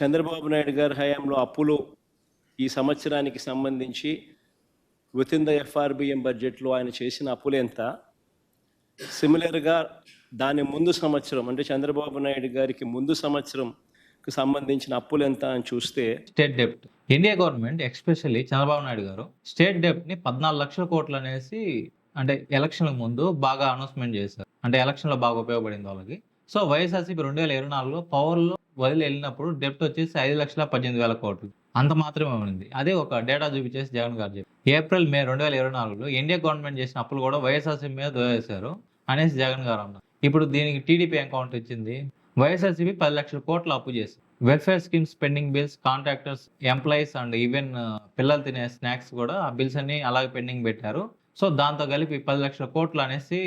చంద్రబాబు నాయుడు గారి హయాంలో అప్పులు ఈ సంవత్సరానికి సంబంధించి విత్ ద ఎఫ్ఆర్బిఎం బడ్జెట్లో ఆయన చేసిన అప్పులు ఎంత? సిమిలర్గా దాని ముందు సంవత్సరం అంటే చంద్రబాబు నాయుడు గారికి ముందు సంవత్సరం సంబంధించిన అప్పులు ఎంత అని చూస్తే state డెప్ట్ India government especially Chandrababu Naidu గారు స్టేట్ డెప్ట్ని పద్నాలుగు లక్షల కోట్లు అనేసి అంటే ఎలక్షన్ ముందు బాగా అనౌన్స్మెంట్ చేశారు. అంటే ఎలక్షన్లో బాగా ఉపయోగపడింది వాళ్ళకి. సో వైఎస్ఆర్సీపీ రెండు వేల ఇరవై నాలుగులో పవర్లో వదిలి వెళ్ళినప్పుడు డెప్ట్ వచ్చేసి ఐదు లక్షల పద్దెనిమిది వేల కోట్లు. అంత మాత్రమే ఉంది అదే ఒక డేటా చూపించేసి జగన్ గారు చెప్పి ఏప్రిల్ మే రెండు వేల ఇరవై నాలుగులో ఇండియా గవర్నమెంట్ చేసిన అప్పులు కూడా వైఎస్ఆర్సీపీ మీద దోయేశారు అనేసి జగన్ గారు అన్నారు. ఇప్పుడు దీనికి టీడీపీ అకౌంట్ ఇచ్చింది. వైఎస్ఆర్సీపీ పది లక్షల కోట్లు అప్పు చేసి welfare schemes pending bills contractors employees and even పిల్లలు తినే స్నాక్స్ కూడా ఆ బిల్స్ అన్ని అలాగే పెండింగ్ పెట్టారు. సో దాంతో కలిపి పది లక్షల కోట్లు అనేసి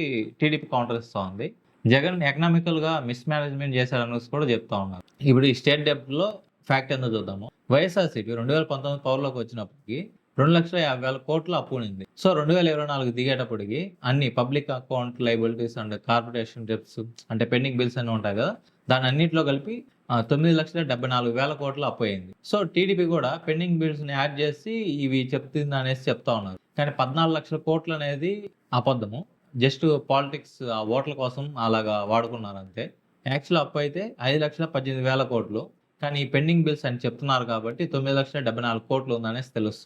టీడీపీ కౌంటర్ ఇస్తూ ఉంది. జగన్ ఎకనామికల్గా మిస్ మేనేజ్మెంట్ చేశారనేసి కూడా చెప్తా ఉన్నారు. ఇప్పుడు ఈ స్టేట్ డెప్ట్లో ఫ్యాక్ట్ ఎంత చూద్దాము. వైఎస్ఆర్సీపీ రెండు వేల పంతొమ్మిది పవర్లోకి వచ్చినప్పటికి రెండు లక్షల యాభై వేల కోట్ల అప్పు ఉంది సో రెండు వేల ఇరవై నాలుగు దిగేటప్పటికి అన్ని public account liabilities and corporation debts అంటే పెండింగ్ బిల్స్ అన్నీ ఉంటాయి కదా దాని అన్నింటిలో కలిపి తొమ్మిది లక్షల డెబ్బై నాలుగు వేల కోట్లు అప్పు అయింది. సో టీడీపీ కూడా పెండింగ్ బిల్స్ని యాడ్ చేసి ఇవి చెప్తుంది అనేసి చెప్తా ఉన్నారు. కానీ పద్నాలుగు లక్షల కోట్లు అనేది అబద్ధము జస్ట్ పాలిటిక్స్ ఆ ఓట్ల కోసం అలాగా వాడుకున్నారు అంతే యాక్చువల్ అప్పు అయితే ఐదు లక్షల పద్దెనిమిది వేల కోట్లు. కానీ ఈ పెండింగ్ బిల్స్ అని చెప్తున్నారు కాబట్టి తొమ్మిది లక్షల డెబ్బై నాలుగు కోట్లు ఉందనేసి తెలుస్తుంది.